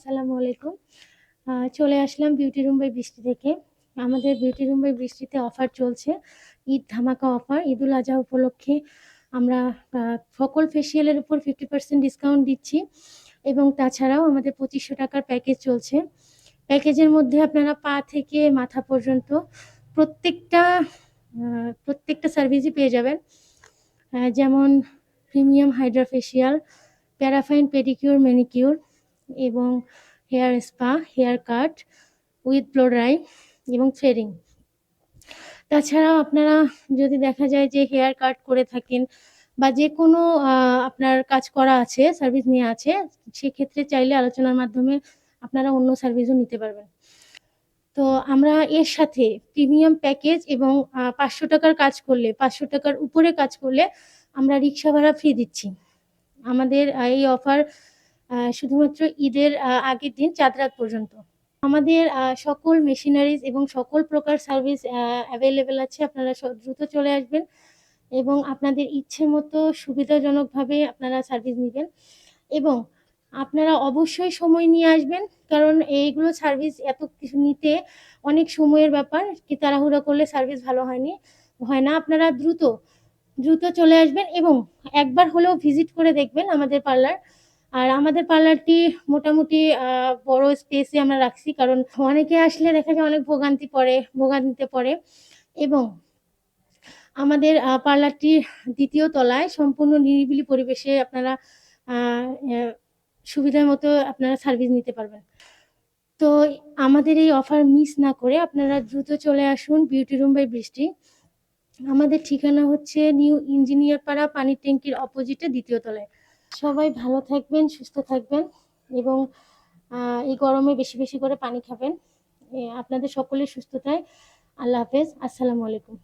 আসসালামু আলাইকুম। চলে আসলাম বিউটি রুম বাই বৃষ্টি থেকে। আমাদের বিউটি রুম বাই বৃষ্টিতে অফার চলছে। ঈদ ধামাকা অফার ঈদুল আজহা উপলক্ষে আমরা সকল ফেসিয়ালের উপর ফিফটি পার্সেন্ট ডিসকাউন্ট দিচ্ছি। এবং তাছাড়াও আমাদের পঁচিশশো টাকার প্যাকেজ চলছে। প্যাকেজের মধ্যে আপনারা পা থেকে মাথা পর্যন্ত প্রত্যেকটা প্রত্যেকটা সার্ভিসই পেয়ে যাবেন। যেমন premium hydra facial paraffin pedicure manicure এবং hair spa, hair cut, with blow dry এবং থ্রেডিং। তাছাড়াও আপনারা যদি দেখা যায় যে হেয়ার কাট করে থাকেন বা যে কোনো আপনার কাজ করা আছে, সার্ভিস নিয়ে আছে, সেক্ষেত্রে চাইলে আলোচনার মাধ্যমে আপনারা অন্য সার্ভিসও নিতে পারবেন। তো আমরা এর সাথে প্রিমিয়াম প্যাকেজ এবং পাঁচশো টাকার কাজ করলে, পাঁচশো টাকার উপরে কাজ করলে আমরা রিক্সা ভাড়া ফ্রি দিচ্ছি। আমাদের এই অফার শুধুমাত্র ঈদের আগের দিন, চাঁদ রাত পর্যন্ত। আমাদের সকল মেশিনারিজ এবং সকল প্রকার সার্ভিস অ্যাভেলেবেল আছে। আপনারা দ্রুত চলে আসবেন এবং আপনাদের ইচ্ছে মতো সুবিধাজনকভাবে আপনারা সার্ভিস নেবেন। এবং আপনারা অবশ্যই সময় নিয়ে আসবেন, কারণ এইগুলো সার্ভিস এত কিছু নিতে অনেক সময়ের ব্যাপার, কি তাড়াহুড়ো করলে সার্ভিস ভালো হয়নি। হয় না, আপনারা দ্রুত দ্রুত চলে আসবেন এবং একবার হলেও ভিজিট করে দেখবেন আমাদের পার্লার আর আমাদের পার্লারটি মোটামুটি বড় স্পেসে আমরা রাখছি কারণ অনেকে আসলে দেখা যায় অনেক ভোগান্তি পড়ে ভোগান্তিতে পড়ে। এবং আমাদের পার্লারটি দ্বিতীয় তলায় সম্পূর্ণ নিরিবিলি পরিবেশে আপনারা আহ, আহ, সুবিধা মতো আপনারা সার্ভিস নিতে পারবেন। তো আমাদের এই অফার মিস না করে আপনারা দ্রুত চলে আসুন বিউটি রুম বাই বৃষ্টি আমাদের ঠিকানা হচ্ছে নিউ ইঞ্জিনিয়ার পাড়া পানির ট্যাঙ্কির অপোজিটে দ্বিতীয় তলায়। সবাই ভালো থাকবেন, সুস্থ থাকবেন এবং এই গরমে বেশি বেশি করে পানি খাবেন। আপনাদের সকলের সুস্থতায়। আল্লাহ হাফেজ। আসসালামু আলাইকুম।